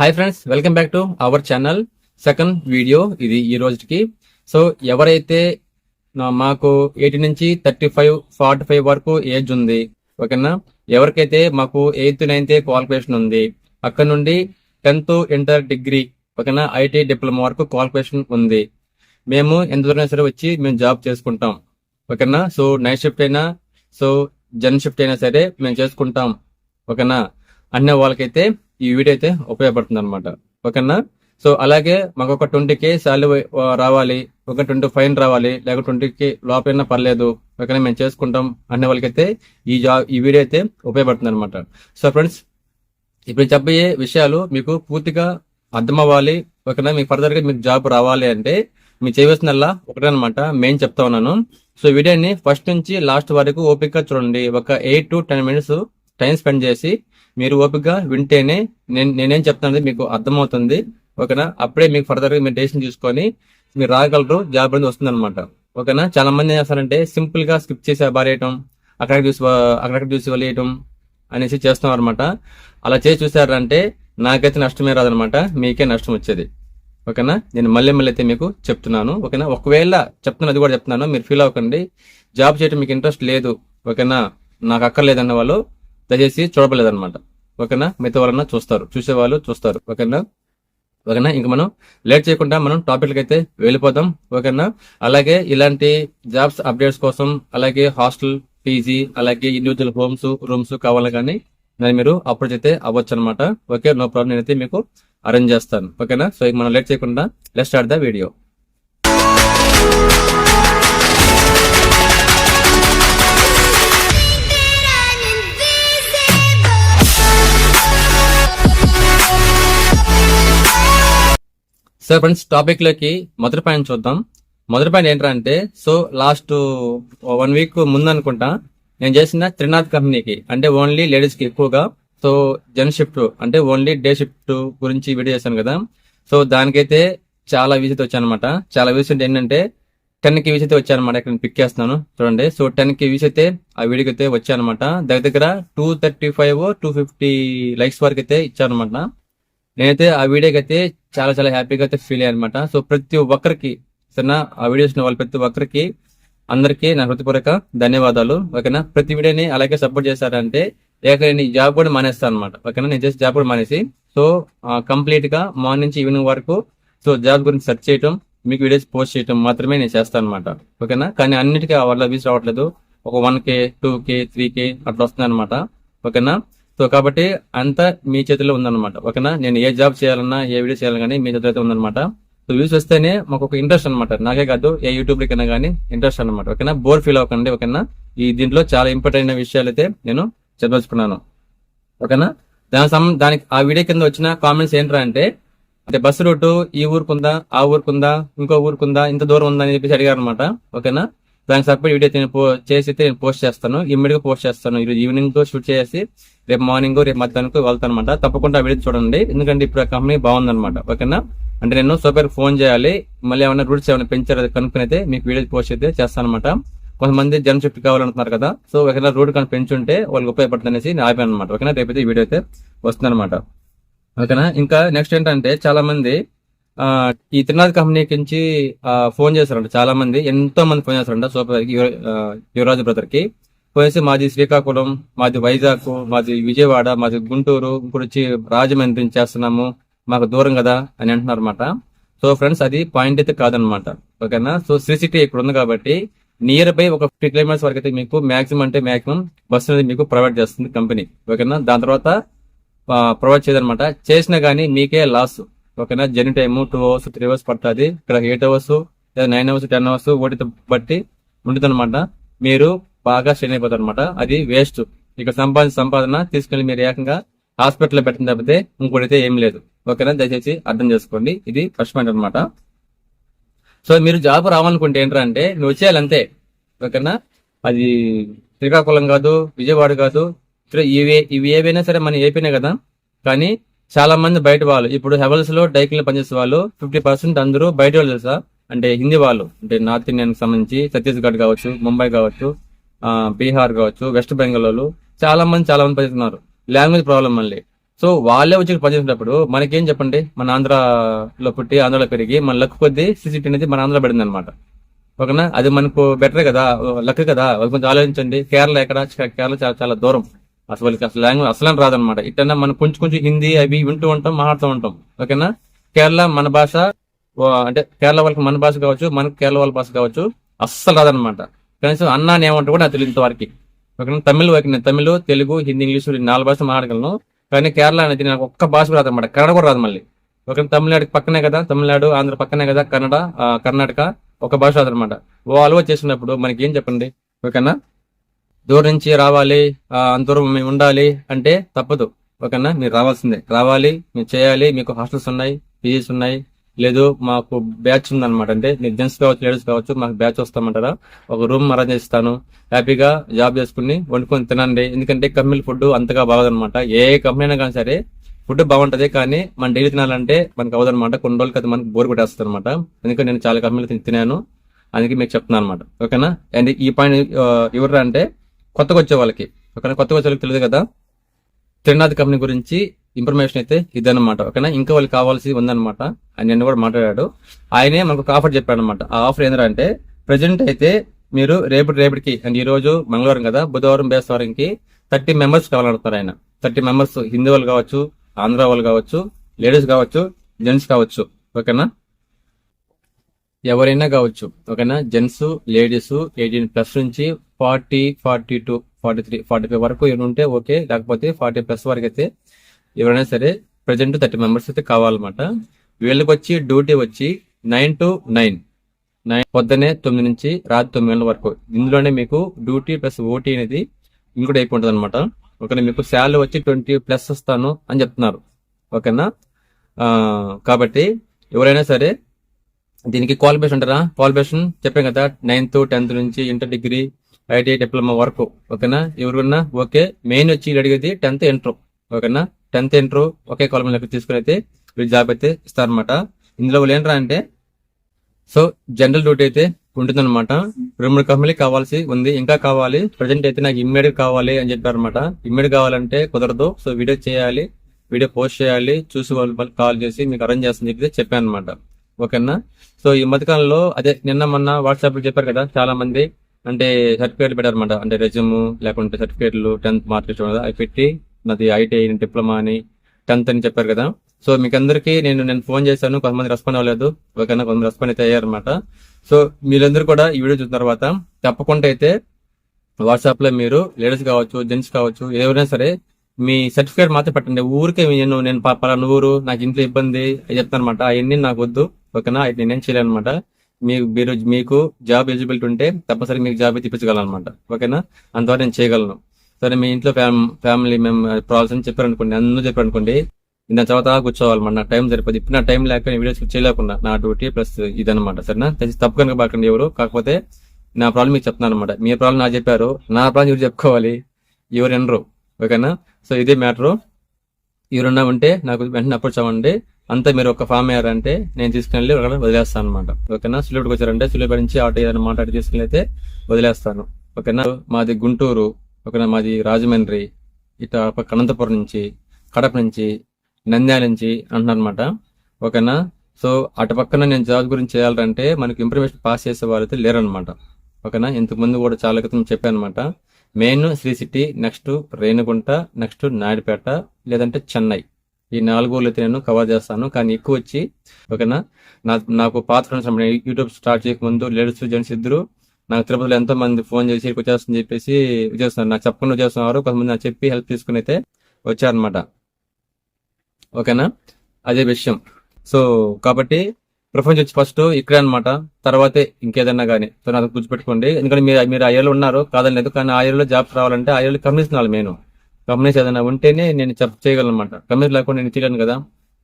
Hi friends welcome back to our channel second video ఇది ఈ రోజుకి. సో ఎవరైతే మాకు ఎయిటీ నుంచి థర్టీ ఫైవ్ ఫార్టీ ఫైవ్ వరకు ఏజ్ ఉంది ఓకేనా? ఎవరికైతే మాకు ఎయిత్ నైన్త్ క్వాలిఫికేషన్ ఉంది అక్కడ నుండి టెన్త్ ఇంటర్ డిగ్రీ ఓకేనా? ఐటీ డిప్లొమా వరకు క్వాలిఫికేషన్ ఉంది. మేము ఎంత దూరం సరే వచ్చి మేము జాబ్ చేసుకుంటాం ఓకేనా? సో నైట్ షిఫ్ట్ అయినా సో జన్ షిఫ్ట్ అయినా సరే మేము చేసుకుంటాం ఓకేనా? అన్న వాళ్ళకైతే ఈ వీడియో అయితే ఉపయోగపడుతుంది అనమాట ఓకేనా? సో అలాగే మాకు ఒక ట్వంటీ కే శాలరీ రావాలి ఒక ట్వంటీ ఫైన్ రావాలి లేక ట్వంటీ కే లోపలైనా పర్లేదు ఓకేనా మేము చేసుకుంటాం అనే వాళ్ళకైతే ఈ జాబ్ ఈ వీడియో అయితే ఉపయోగపడుతుంది అనమాట సో ఫ్రెండ్స్ ఇప్పుడు చెప్పబోయే విషయాలు మీకు పూర్తిగా అర్థం అవ్వాలి ఓకేనా మీకు ఫర్దర్గా మీకు జాబ్ రావాలి అంటే మీరు చేయవలసినల్లా ఒకటే అనమాట మెయిన్ చెప్తా ఉన్నాను. సో వీడియోని ఫస్ట్ నుంచి లాస్ట్ వరకు ఓపిక చూడండి ఒక eight to ten minutes time spend చేసి మీరు ఓపికగా వింటేనే నేను నేనేం చెప్తానది మీకు అర్థమవుతుంది. ఓకేనా? అప్పుడే మీకు ఫర్దర్గా మీరు డెసిషన్ తీసుకొని మీరు రాగలరు జాబ్ అనేది వస్తుంది అనమాట ఓకేనా? చాలా మంది ఏం చేస్తారంటే సింపుల్గా స్కిప్ చేసి బారేయటం అక్కడ చూసి అక్కడక్కడ చూసి వదిలేయటం అనేసి చేస్తాం అనమాట అలా చేసి చూసారంటే నాకైతే నష్టమే రాదనమాట మీకే నష్టం వచ్చేది. ఓకేనా? నేను మళ్ళీ మళ్ళీ అయితే మీకు చెప్తున్నాను. ఓకేనా? ఒకవేళ చెప్తున్నది కూడా చెప్తున్నాను. మీరు ఫీల్ అవ్వకండి. జాబ్ చేయడం మీకు ఇంట్రెస్ట్ లేదు. ఓకేనా? నాకు అక్కర్లేదన్న వాళ్ళు దయచేసి చూడబడలేదన్నమాట. ఓకేనా? మిగతా వాళ్ళన్నా చూస్తారు చూసేవాళ్ళు చూస్తారు. ఓకేనా? ఓకేనా? ఇంక మనం లేట్ చేయకుండా మనం టాపిక్లకి అయితే వెళ్ళిపోదాం. ఓకేనా? అలాగే ఇలాంటి జాబ్స్ అప్డేట్స్ కోసం అలాగే హాస్టల్ పీజీ అలాగే ఇండివిజువల్ హోమ్స్ రూమ్స్ కావాలి కానీ దాన్ని మీరు అప్రోచ్ అయితే అవ్వచ్చు అనమాట ఓకే? No problem. నేనైతే మీకు అరేంజ్ చేస్తాను. ఓకేనా? సో ఇక మనం లేట్ చేయకుండా let start the video sir friends టాపిక్లోకి మొదటి పాయింట్ చూద్దాం. మొదటి పాయింట్ ఏంటంటే సో లాస్ట్ వన్ వీక్ ముందు అనుకుంటా నేను చేసిన త్రినాథ్ కంపెనీకి అంటే ఓన్లీ లేడీస్కి ఎక్కువగా సో జన్ షిఫ్ట్ అంటే ఓన్లీ డే షిఫ్ట్ గురించి వీడియో చేశాను కదా. సో దానికైతే చాలా విజిట్ వచ్చానమాట చాలా విజిట్ ఏంటంటే టెన్కి అయితే వచ్చానమాట ఇక్కడ పిక్ చేస్తున్నాను. చూడండి సో టెన్కి వ్యూస్ అయితే ఆ వీడియోకి అయితే వచ్చానమాట దగ్గర దగ్గర two thirty five two fifty likes వరకు అయితే ఇచ్చానమాట నేనైతే ఆ వీడియోకి అయితే చాలా చాలా హ్యాపీగా అయితే ఫీల్ అయ్యాను అనమాట సో ప్రతి ఒక్కరికి సరేనా ఆ వీడియోస్ వాళ్ళు ప్రతి ఒక్కరికి అందరికీ నా హృదయపూర్వక ధన్యవాదాలు ఓకేనా? ప్రతి వీడియోని అలాగే సపోర్ట్ చేశారంటే లేక నేను జాబ్ కూడా మానేస్తాను అనమాట ఓకేనా? నేను జస్ట్ జాబ్ కూడా మానేసి సో కంప్లీట్గా మార్నింగ్ నుంచి ఈవినింగ్ వరకు సో జాబ్ గురించి సెర్చ్ చేయటం మీకు వీడియోస్ పోస్ట్ చేయటం మాత్రమే నేను చేస్తాను అనమాట ఓకేనా? కానీ అన్నిటికీ వాళ్ళ వ్యూస్ రావట్లేదు. ఒక one K two K three K అట్లా వస్తుంది అనమాట ఓకేనా? సో కాబట్టి అంతా మీ చేతిలో ఉందన్నమాట. ఓకేనా? నేను ఏ జాబ్ చేయాలన్నా ఏ వీడియో చేయాలన్నా కానీ మీ చేతిలో అయితే ఉందన్నమాట. సో వ్యూస్ వస్తేనే మాకు ఒక ఇంట్రెస్ట్ అనమాట నాకే కాదు ఏ యూట్యూబ్ కన్నా కానీ ఇంట్రెస్ట్ అనమాట ఓకేనా? బోర్ ఫీల్ అవ్వకండి ఓకేనా? ఈ దీంట్లో చాలా ఇంపార్టెంట్ అయిన విషయాలు అయితే నేను చదవచ్చుకున్నాను ఓకేనా? దాని సం దానికి ఆ వీడియో కింద వచ్చిన కామెంట్స్ ఏంట్రా అంటే అంటే బస్సు రూట్ ఈ ఊరుకుందా ఆ ఊరుకుందా ఇంకో ఊరుకుందా ఇంత దూరం ఉందా అని చెప్పేసి అడిగారు అనమాట ఓకేనా? దానికి సపరేట్ వీడియో అయితే నేను పో- చేసి అయితే నేను పోస్ట్ చేస్తాను. ఇమ్మీడియట్గా పోస్ట్ చేస్తాను. ఈరోజు ఈవినింగ్ షూట్ చేసి రేపు మార్నింగ్ రేపు మధ్యాహ్నం వెళ్తాను అనమాట తప్పకుండా వీడియో చూడండి. ఎందుకంటే ఇప్పుడు ఆ కంపెనీ బాగుందన్నమాట. ఓకేనా? అంటే నేను సూపర్ ఫోన్ చేయాలి. మళ్ళీ ఏమైనా రూట్స్ ఏమైనా పెంచారు కనుక్కుని అయితే మీకు వీడియో పోస్ట్ అయితే చేస్తాను అనమాట కొంతమంది జనం షిఫ్ట్ కావాలనుకున్నారు కదా. సో ఒకవేళ రూట్ కానీ పెంచుంటే వాళ్ళకి ఉపయోగపడుతుంది అనేసి నేను ఆపాను అనమాట ఓకేనా? రేపైతే ఈ వీడియో అయితే వస్తుంది అనమాట ఓకేనా? ఇంకా నెక్స్ట్ ఏంటంటే చాలా మంది ఈ త్రినాథ్ కంపెనీ నుంచి ఫోన్ చేశారంట చాలా మంది ఎంతో మంది ఫోన్ చేశారంట సూపర్ యువరాజు బ్రదర్కి ఫోన్ చేసి మాది శ్రీకాకుళం మాది వైజాగ్ మాది విజయవాడ మాది గుంటూరు ఇప్పుడు వచ్చి రాజమండ్రి చేస్తున్నాము. మాకు దూరం కదా అని అంటున్నారు అనమాట సో ఫ్రెండ్స్ అది పాయింట్ అయితే కాదనమాట ఓకేనా? సో శ్రీ సిటీ ఇక్కడ ఉంది కాబట్టి నియర్ బై ఒక ఫిఫ్టీ కిలోమీటర్స్ వరకు అయితే మీకు మాక్సిమం అంటే మాక్సిమం బస్సు అనేది మీకు ప్రొవైడ్ చేస్తుంది కంపెనీ. ఓకేనా? దాని తర్వాత ప్రొవైడ్ చేయదనమాట చేసినా గానీ మీకే లాస్. ఓకేనా? Journey time two hours three hours పడుతుంది. ఇక్కడ ఎయిట్ అవర్స్ లేదా నైన్ అవర్స్ టెన్ అవర్స్ ఓటితో బట్టి ఉంటుంది అనమాట మీరు బాగా స్ట్రెయిన్ అయిపోతారు అనమాట అది వేస్ట్. ఇక సంపాదన సంపాదన తీసుకెళ్ళి మీరు ఏకంగా హాస్పిటల్లో పెట్టిన తప్పితే ఇంకోటైతే ఏం లేదు. ఓకేనా? దయచేసి అర్థం చేసుకోండి. ఇది ఫస్ట్ పాయింట్ అనమాట సో మీరు జాబ్ రావాలనుకుంటే ఏంటంటే నువ్వు వచ్చేయాలంతే. ఓకేనా? అది శ్రీకాకుళం కాదు విజయవాడ కాదు ఇవి ఇవి ఏవైనా సరే మన ఏపీనే కదా. కానీ చాలా మంది బయట వాళ్ళు ఇప్పుడు హెవెల్స్లో డైకిల్ పనిచేసే వాళ్ళు ఫిఫ్టీ పర్సెంట్ అందరూ బయట వాళ్ళు తెలుసా? అంటే హిందీ వాళ్ళు అంటే నార్త్ ఇండియన్ సంబంధించి ఛత్తీస్గఢ్ కావచ్చు ముంబై కావచ్చు బీహార్ కావచ్చు వెస్ట్ బెంగాల్ వాళ్ళు చాలా మంది చాలా మంది పనిచేస్తున్నారు. లాంగ్వేజ్ ప్రాబ్లం మళ్ళీ. సో వాళ్ళే వచ్చి పనిచేసినప్పుడు మనకేం చెప్పండి? మన ఆంధ్రాలో పుట్టి ఆంధ్రాలో పెరిగి మన లక్ కొద్దీ సిసిటీ అనేది మన ఆంధ్రలో పడింది అనమాట ఓకేనా? అది మనకు బెటర్ కదా? లక్ కదా? కొంచెం ఆలోచించండి. కేరళ ఎక్కడ? కేరళ చాలా చాలా దూరం. అసలు వాళ్ళకి అసలు లాంగ్వేజ్ అసలు రాదనమాట ఇట్టన్నా మనం కొంచెం కొంచెం హిందీ అవి వింటూ ఉంటాం మాట్లాడుతూ ఉంటాం. ఓకేనా? కేరళ మన భాష అంటే కేరళ వాళ్ళకి మన భాష కావచ్చు మనకు కేరళ వాళ్ళ భాష కావచ్చు అస్సలు రాదనమాట కనీసం అన్నా అని ఏమంటే కూడా నాకు తెలియదు వారికి ఓకేనా? తమిళ్ వరకు నేను తమిళ్ తెలుగు హిందీ ఇంగ్లీష్ నాలుగు భాషలు మాట్లాడగలను. కానీ కేరళ అనేది నాకు ఒక్క భాష రాదనమాట కన్నడ కూడా రాదు మళ్ళీ. ఓకే తమిళనాడు పక్కనే కదా తమిళనాడు ఆంధ్ర పక్కనే కదా కన్నడ ఆ, కర్ణాటక ఒక భాష రాదనమాట ఓ అలవాటు చేసినప్పుడు మనకి ఏం చెప్పండి? ఓకేనా? దూరం నుంచి రావాలి ఆ, మేము ఉండాలి అంటే తప్పదు. ఓకేనా? మీరు రావాల్సిందే. రావాలి మీరు చేయాలి మీకు హాస్టల్స్ ఉన్నాయి పీజీస్ ఉన్నాయి లేదు మాకు బ్యాచ్ ఉందన్నమాట. అంటే మీరు జెంట్స్ కావచ్చు లేడీస్ కావచ్చు మాకు బ్యాచ్ వస్తామంటారా? ఒక రూమ్ అరేంజ్ చేస్తాను. హ్యాపీగా జాబ్ చేసుకుని వండుకొని తినండి. ఎందుకంటే కంపెనీ ఫుడ్ అంతగా బాగోదనమాట ఏ కంపెనీ అయినా కానీ సరే ఫుడ్ బాగుంటది కానీ మనం డైలీ తినాలంటే మనకు అవ్వదన్నమాట కొన్ని రోజులకి అది మనకు బోర్ కొట్టేస్తుంది అనమాట ఎందుకంటే నేను చాలా కంపెనీలు తిని- అందుకే మీకు చెప్తున్నాను అనమాట ఓకేనా? అండ్ ఈ పాయింట్ ఎవరు అంటే కొత్తగా వచ్చే వాళ్ళకి. ఓకేనా? కొత్తగా వచ్చే వాళ్ళకి తెలియదు కదా? త్రినాథ్ కంపెనీ గురించి ఇన్ఫర్మేషన్ అయితే ఇదన్నమాట. ఓకేనా? ఇంకా వాళ్ళకి కావాల్సి ఉందన్నమాట. ఆయన నిన్న కూడా మాట్లాడాడు. ఆయనే మనకు ఒక ఆఫర్ చెప్పాడు అనమాట ఆ ఆఫర్ ఏంటంటే ప్రజెంట్ అయితే మీరు రేపటి రేపటికి అండ్ ఈ రోజు మంగళవారం కదా బుధవారం బేస్తవారంకి థర్టీ మెంబర్స్ కావాలంటున్నారు ఆయన. థర్టీ మెంబర్స్ హిందీ వాళ్ళు కావచ్చు ఆంధ్ర వాళ్ళు కావచ్చు లేడీస్ కావచ్చు జెంట్స్ కావచ్చు. ఓకేనా? ఎవరైనా కావచ్చు. ఓకేనా? జెంట్స్ లేడీస్ ఎయిటీన్ ప్లస్ నుంచి forty forty two forty three forty five వరకు ఏమైనా ఉంటే ఓకే. లేకపోతే ఫార్టీ ప్లస్ వరకు అయితే ఎవరైనా సరే ప్రజెంట్ థర్టీ మెంబర్స్ అయితే కావాలన్నమాట. వీళ్ళకి వచ్చి డ్యూటీ వచ్చి నైన్ టు నైన్. నైన్ పొద్దునే తొమ్మిది నుంచి రాత్రి తొమ్మిది గంటల వరకు. ఇందులోనే మీకు డ్యూటీ ప్లస్ ఓటీ అనేది ఇంక్లూడ్ అయిపోతుంది అనమాట ఓకేనా? మీకు శాలరీ వచ్చి ట్వంటీ ప్లస్ వస్తాను అని చెప్తున్నారు. ఓకేనా? కాబట్టి ఎవరైనా సరే దీనికి క్వాలిఫికేషన్ ఉంటారా? క్వాలిఫికేషన్ చెప్పాను కదా నైన్త్ టెన్త్ నుంచి ఇంటర్ డిగ్రీ ఐటీఐ డిప్లొమా వరకు. ఓకేనా? ఎవరున్నా? ఓకే. మెయిన్ వచ్చి అడిగేది టెన్త్ ఇంటర్ ఓకేనా? టెన్త్ ఇంటర్ ఒకే కాలం తీసుకుని అయితే వీళ్ళు జాబ్ అయితే ఇస్తారనమాట ఇందులో వాళ్ళు ఏంట్రా అంటే సో జనరల్ డ్యూటీ అయితే ఉంటుందన్నమాట. రెండు మూడు కంపెనీలు కావాల్సి ఉంది. ఇంకా కావాలి. ప్రజెంట్ అయితే నాకు ఇమ్మీడియట్ కావాలి అని చెప్పారనమాట ఇమ్మీడియట్ కావాలంటే కుదరదు. సో వీడియో చేయాలి. వీడియో పోస్ట్ చేయాలి. చూసి వాళ్ళు వాళ్ళు కాల్ చేసి మీకు అరేంజ్ చేస్తాను చెప్పి చెప్పాను అనమాట ఓకేనా? సో ఈ మధ్యకాలంలో అదే నిన్న మొన్న వాట్సాప్లో చెప్పారు కదా చాలా మంది అంటే సర్టిఫికేట్లు పెట్టారన్నమాట. అంటే రెజ్యూమ్ లేకుంటే సర్టిఫికేట్లు టెన్త్ మార్క్స్ అవి పెట్టి నాది ఐటీఐ డిప్లొమా అని టెన్త్ అని చెప్పారు కదా. సో మీకు అందరికీ నేను నేను ఫోన్ చేశాను కొంతమంది రెస్పాండ్ అవ్వలేదు. ఓకేనా? కొంతమంది రెస్పాండ్ అయితే అయ్యారనమాట సో మీరందరూ కూడా ఈ వీడియో చూసిన తర్వాత తప్పకుండా అయితే వాట్సాప్లో మీరు లేడీస్ కావచ్చు జెంట్స్ కావచ్చు ఎవరైనా సరే మీ సర్టిఫికేట్ మాత్రం పెట్టండి. ఊరికే నేను నేను ప- పలానా ఊరు నాకు ఇంట్లో ఇబ్బంది చెప్తాను అనమాట అవన్నీ నాకు వద్దు. ఓకేనా అయితే నేనేం చేయలేను అనమాట మీకు మీరు మీకు జాబ్ ఎలిజిబిలిటీ ఉంటే తప్పనిసరి మీకు జాబ్ తెప్పించగలనమాట ఓకేనా? అంతవరకు నేను చేయగలను. సరే మీ ఇంట్లో ఫ్యామ్ ఫ్యామిలీ మేము ప్రాబ్లమ్స్ అని చెప్పారనుకోండి అందరూ చెప్పారనుకోండి దాని తర్వాత కూర్చోవాలన్నమాట నా టైం సరిపోదు. ఇప్పుడు నా టైం లేక నేను వీడియోస్ చేయలేకుండా నా డ్యూటీ ప్లస్ ఇదన్నమాట. సరేనా? తెలిసి తప్పు కనుక బాకండి ఎవరు. కాకపోతే నా ప్రాబ్లం మీకు చెప్తున్నాను అనమాట మీ ప్రాబ్లం నాకు చెప్పారు. నా ప్రాబ్లం ఎవరు చెప్పుకోవాలి? ఎవరు ఎనరు ఓకేనా? సో ఇదే మ్యాటరు. ఎవరున్నా ఉంటే నాకు వెంటనే అప్రోచ్ అవ్వండి. అంతా మీరు ఒక ఫామ్ అయ్యారంటే నేను తీసుకుని వెళ్ళి ఒకవేళ వదిలేస్తాను అనమాట ఓకేనా? సులువుడికి వచ్చారంటే సులువు నుంచి ఆటో ఏదైనా మాట్లాడి తీసుకుని అయితే వదిలేస్తాను. ఓకేనా? మాది గుంటూరు ఓకేనా? మాది రాజమండ్రి ఇట పక్క అనంతపురం నుంచి కడప నుంచి నంద్యాల నుంచి అంటున్నారు అనమాట ఓకేనా? సో అటు పక్కన నేను జాబ్ గురించి చేయాలంటే మనకి ఇన్ఫర్మేషన్ పాస్ చేసే వాళ్ళైతే లేరనమాట ఓకేనా? ఇంతకు ముందు కూడా చాలా క్రితం చెప్పాను అనమాట main Sri City next Renigunta next Naidupeta లేదంటే చెన్నై. ఈ నాలుగు ఊర్లు అయితే నేను కవర్ చేస్తాను. కానీ ఎక్కువ వచ్చి ఓకేనా? నా నాకు పాత ఫ్రెండ్స్ యూట్యూబ్ స్టార్ట్ చేయకముందు లేడీస్ జెంట్స్ ఇద్దరు నాకు తిరుపతిలో ఎంతో మంది ఫోన్ చేసి ఇక్కడికి వచ్చేస్తుందని చెప్పేసి వచ్చేస్తున్నారు నాకు చెప్పకుండా వచ్చేస్తున్నారు. కొంతమంది నాకు చెప్పి హెల్ప్ తీసుకుని అయితే వచ్చారనమాట ఓకేనా? అదే విషయం. సో కాబట్టి ప్రపంచం వచ్చి ఫస్ట్ ఇక్కడే అనమాట తర్వాతే ఇంకేదన్నా కానీ సో నాకు గుర్తుపెట్టుకోండి. ఎందుకంటే మీరు మీరు ఆ ఏళ్ళు ఉన్నారు. కాదని లేదు. కానీ ఆ ఏళ్ళలో జాబ్స్ రావాలంటే ఆ ఏళ్ళు కమిషన్ నాలుగు మెయిన్ కంపెనీస్ ఏదైనా ఉంటేనే నేను చేయగలను అనమాట కంపెనీస్ లేకుండా నేను చేయలేను కదా?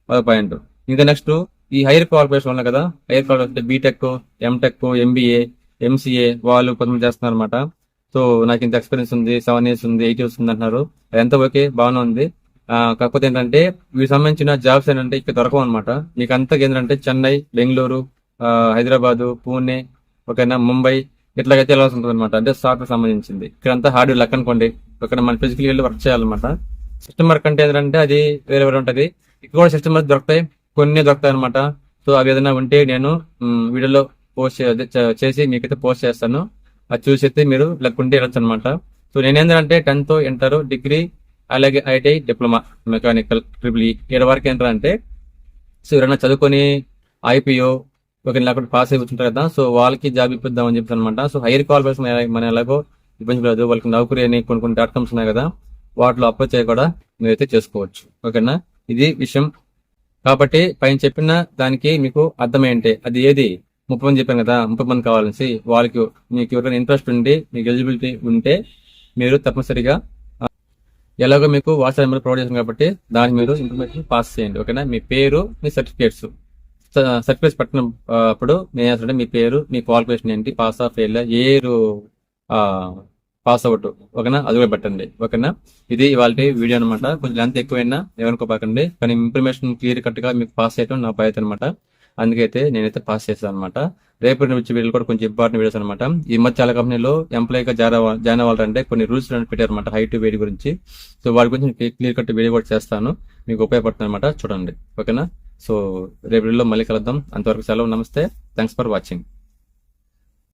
అదొక పాయింట్ ఇంకా నెక్స్ట్ ఈ హైయర్ క్వాలిఫికేషన్ ఉన్నాయి కదా? Higher qualification BTech MTech MBA MCA వాళ్ళు కొంతమంది చేస్తున్నారు అనమాట సో నాకు ఇంత ఎక్స్పీరియన్స్ ఉంది సెవెన్ ఇయర్స్ ఉంది ఎయిట్ ఇయర్స్ ఉంది అంటున్నారు. ఎంత ఓకే బాగానే ఉంది. ఆ, కాకపోతే ఏంటంటే వీటికి సంబంధించిన జాబ్స్ ఏంటంటే ఇక్కడ దొరకవు అనమాట మీకు అంతా ఏంటంటే చెన్నై బెంగళూరు ఆ, హైదరాబాదు పూణే ఓకేనా ముంబై ఇట్లాగైతే వెళ్ళాల్సి ఉంటుంది అనమాట అంటే సాఫ్ట్వేర్ సంబంధించింది. ఇక్కడంతా హార్డ్వేర్ లెక్క అనుకోండి. ఇక్కడ మన ఫిజికల్ వెళ్ళి వర్క్ చేయాలన్నమాట. సిస్టమ్ వర్క్ అంటే ఏంటంటే అది వేరే వేరే ఉంటుంది. ఇక్కడ కూడా సిస్టమ్ వర్క్ దొరుకుతాయి. కొన్ని దొరుకుతాయి అనమాట సో అవి ఏదైనా ఉంటే నేను వీడియోలో పోస్ట్ చేసి మీకైతే పోస్ట్ చేస్తాను. అది చూసి అయితే మీరు లెక్క వెళ్ళచ్చు వెళ్ళొచ్చు అనమాట సో నేనేంటంటే టెన్త్ ఇంటర్ డిగ్రీ అలాగే ITI diploma mechanical triple E ఏడు వరకు ఏంటంటే సో ఎవరైనా చదువుకొని ఐపీఓ ఒక లేకపోతే పాస్ అయిపోతుంటారు కదా సో వాళ్ళకి జాబ్ ఇప్పిద్దామని చెప్పి అనమాట సో హైయర్ క్వాలిఫికేషన్ మన ఎలాగో ఇబ్బంది లేదు వాళ్ళకి నౌకరీ అని కొన్ని కొన్ని డాట్ కామ్స్ ఉన్నాయి కదా వాటిలో అప్లై చేయ కూడా మీరైతే చేసుకోవచ్చు. ఓకేనా? ఇది విషయం. కాబట్టి పైన చెప్పిన దానికి మీకు అర్థమేంటి? అది ఏది? ముప్పై మంది చెప్పాను కదా ముప్పై మంది కావాలనేసి వాళ్ళకి మీకు ఎవరికైనా ఇంట్రెస్ట్ ఉండి మీకు ఎలిజిబిలిటీ ఉంటే మీరు తప్పనిసరిగా ఎలాగో మీకు వాట్సాప్ నెంబర్ ప్రొవైడ్ చేసాం కాబట్టి దానికి మీరు ఇన్ఫర్మేషన్ పాస్ చేయండి. ఓకేనా? మీ పేరు మీ సర్టిఫికేట్స్ సర్టిఫికేట్స్ పట్టినప్పుడు ఆ, అప్పుడు నేను మీ పేరు మీ క్వాలిఫికేషన్ ఏంటి పాస్ ఆఫ్ ఫెయిల్ ఏరు పాస్ అవుట్. ఓకేనా అది కూడా పెట్టండి. ఓకేనా ఇది ఇవాళ వీడియో అనమాట కొంచెం లెంత్ ఎక్కువైనా ఏమనుకోపాకండి కానీ ఇన్ఫర్మేషన్ క్లియర్ కట్గా మీకు పాస్ చేయడం నా బాధ్యత అనమాట అందుకైతే నేనైతే పాస్ చేస్తాను అనమాట రేపు వచ్చే వీడియోలు కూడా కొంచెం ఇంపార్టెంట్ వీడియోస్ అనమాట ఈ మధ్య చాలా కంపెనీలో ఎంప్లాయీగా జాయిన్ జాయిన్ అవ్వాలంటే కొన్ని రూల్స్ పెట్టారు అనమాట హైట్ వెయిట్ గురించి. సో వాటి గురించి క్లియర్ కట్ వీడియో కూడా చేస్తాను. మీకు ఉపయోగపడుతుంది అనమాట చూడండి. ఓకేనా? సో రేపు వీడియోలో మళ్ళీ కలుద్దాం. అంతవరకు సెలవు. నమస్తే. Thanks for watching